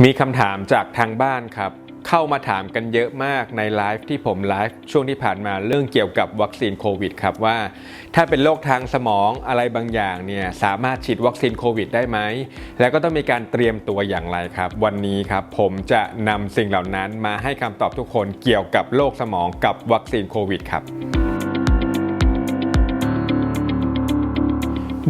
มีคำถามจากทางบ้านครับ เข้ามาถามกันเยอะมากในไลฟ์ที่ผมไลฟ์ช่วงที่ผ่านมาเรื่องเกี่ยวกับวัคซีนโควิดครับว่า ถ้าเป็นโรคทางสมองอะไรบางอย่างเนี่ยสามารถฉีดวัคซีนโควิดได้ไหม แล้วก็ต้องมีการเตรียมตัวอย่างไรครับ วันนี้ครับผมจะนำสิ่งเหล่านั้นมาให้คำตอบทุกคนเกี่ยวกับโรคสมองกับวัคซีนโควิดครับ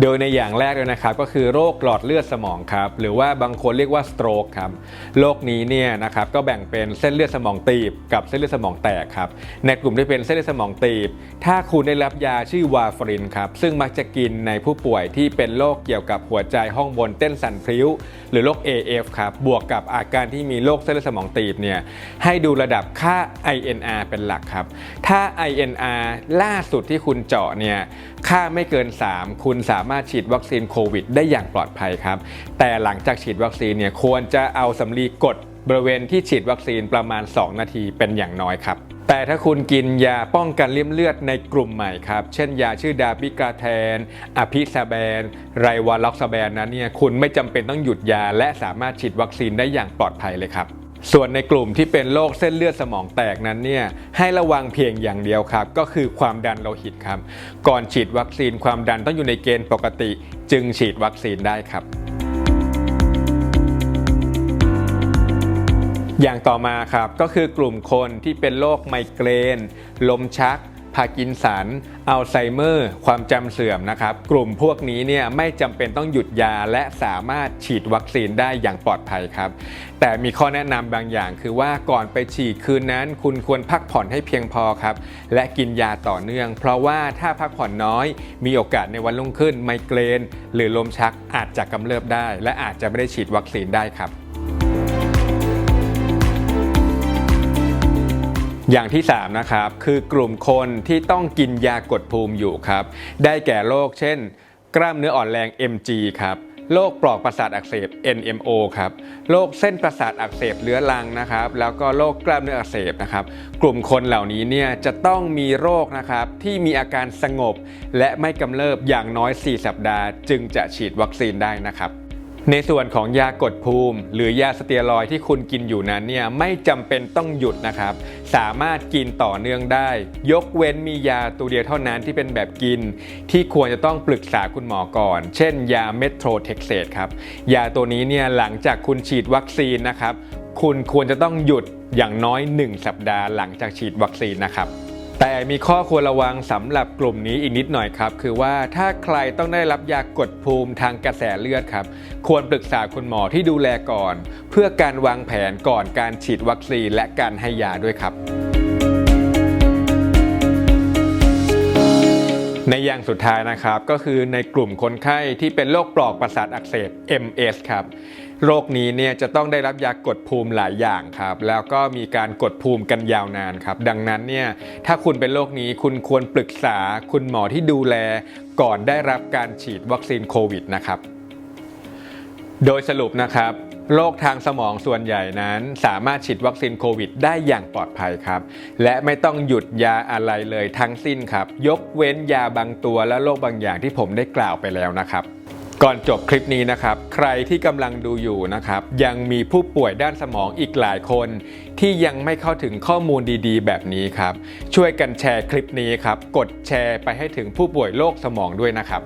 โดยในอย่างแรกเลยนะครับก็คือโรคหลอดเลือดสมองครับหรือว่าบางคนเรียกว่าสโตรกครับโรคนี้เนี่ยนะครับก็แบ่งเป็นเส้นเลือดสมองตีบ กับเส้นเลือดสมองแตกครับในกลุ่มที่เป็นเส้นเลือดสมองตีบ ถ้าคุณได้รับยาชื่อวาฟรินครับซึ่งมักจะกินในผู้ป่วยที่เป็นโรคเกี่ยวกับหัวใจห้องบนเต้นสั่นพลิ้ว หรือโรค AF ครับบวกกับอาการที่มีโรคเส้นเลือดสมองตีบเนี่ยให้ดูระดับค่า INR เป็นหลักครับถ้า INR ล่าสุดที่คุณเจาะเนี่ยค่าไม่เกิน 3 คุณสาามารถฉีดวัคซีนโควิด ได้อย่างปลอดภัยครับ แต่หลังจากฉีดวัคซีนเนี่ยควรจะเอาสำลีกดบริเวณที่ฉีดวัคซีนประมาณ 2 นาทีเป็นอย่างน้อยครับ แต่ถ้าคุณกินยาป้องกันเลี่ยมเลือดในกลุ่มใหม่ครับ เช่นยาชื่อดาบิกาแทน อภิซาแบน ไรวาล็อกซาแบนนั้นเนี่ยคุณไม่จำเป็นต้องหยุดยาและสามารถฉีดวัคซีนได้อย่างปลอดภัยเลยครับ ส่วนในกลุ่มที่เป็นโรคเส้นเลือดสมองแตกนั้นเนี่ยให้ระวังเพียงอย่างเดียวครับ ก็คือความดันโลหิตครับ ก่อนฉีดวัคซีนความดันต้องอยู่ในเกณฑ์ปกติ จึงฉีดวัคซีนได้ครับอย่างต่อมาครับก็คือกลุ่มคนที่เป็นโรคไมเกรน ลมชัก พากินสัน อัลไซเมอร์ ความจำเสื่อมนะครับ กลุ่มพวกนี้เนี่ยไม่จำเป็นต้องหยุดยาและสามารถฉีดวัคซีนได้อย่างปลอดภัยครับ แต่มีข้อแนะนำบางอย่างคือว่าก่อนไปฉีดคืนนั้น คุณควรพักผ่อนให้เพียงพอครับ และกินยาต่อเนื่อง เพราะว่าถ้าพักผ่อนน้อย มีโอกาสในวันรุ่งขึ้นไมเกรน หรือลมชักอาจจะกำเริบได้ และอาจจะไม่ได้ฉีดวัคซีนได้ครับ อย่างที่ 3 นะครับ คือกลุ่มคนที่ต้องกินยากดภูมิอยู่ครับ ได้แก่โรคเช่น กล้ามเนื้ออ่อนแรง MG ครับโรคปลอกประสาทอักเสบ NMO ครับ โรคเส้นประสาทอักเสบเรื้อรังนะครับ แล้วก็โรคกล้ามเนื้ออักเสบนะครับ กลุ่มคนเหล่านี้เนี่ยจะต้องมีโรคนะครับที่มีอาการสงบ และไม่กำเริบอย่างน้อย 4 สัปดาห์ จึงจะฉีดวัคซีนได้นะครับ ในส่วนของยากดภูมิ หรือยาสเตียรอยที่คุณกินอยู่นั้นเนี่ยไม่จำเป็นต้องหยุดนะครับ สามารถกินต่อเนื่องได้ ยกเว้นมียาตัวเดียวเท่านั้นที่เป็นแบบกิน ที่ควรจะต้องปรึกษาคุณหมอก่อน เช่น ยาเมโทรเท็กเซตครับ ยาตัวนี้เนี่ยหลังจากคุณฉีดวัคซีนนะครับ คุณควรจะต้องหยุดอย่างน้อย 1 สัปดาห์หลังจากฉีดวัคซีนนะครับ แต่มีข้อควรระวังสำหรับกลุ่มนี้อีกนิดหน่อยครับ คือว่าถ้าใครต้องได้รับยากดภูมิทางกระแสเลือดครับ ควรปรึกษาคุณหมอที่ดูแลก่อน เพื่อการวางแผนก่อนการฉีดวัคซีนและการให้ยาด้วยครับในอย่างสุดท้ายนะครับก็คือในกลุ่มคนไข้ที่เป็นโรคปลอกประสาทอักเสบ MS ครับ โรคนี้เนี่ยจะต้องได้รับยากดภูมิหลายอย่างครับ แล้วก็มีการกดภูมิกันยาวนานครับ ดังนั้นเนี่ยถ้าคุณเป็นโรคนี้คุณควรปรึกษาคุณหมอที่ดูแลก่อนได้รับการฉีดวัคซีนโควิดนะครับ โดยสรุปนะครับโรคทางสมองส่วนใหญ่นั้น สามารถฉีดวัคซีนโควิด ได้อย่างปลอดภัยครับ และไม่ต้องหยุดยาอะไรเลยทั้งสิ้นครับ ยกเว้นยาบางตัวและโรคบางอย่างที่ผมได้กล่าวไปแล้วนะครับ ก่อนจบคลิปนี้นะครับ ใครที่กำลังดูอยู่นะครับ ยังมีผู้ป่วยด้านสมองอีกหลายคน ที่ยังไม่เข้าถึงข้อมูลดีๆ แบบนี้ครับ ช่วยกันแชร์คลิปนี้ครับ กดแชร์ไปให้ถึงผู้ป่วยโรคสมองด้วยนะครับ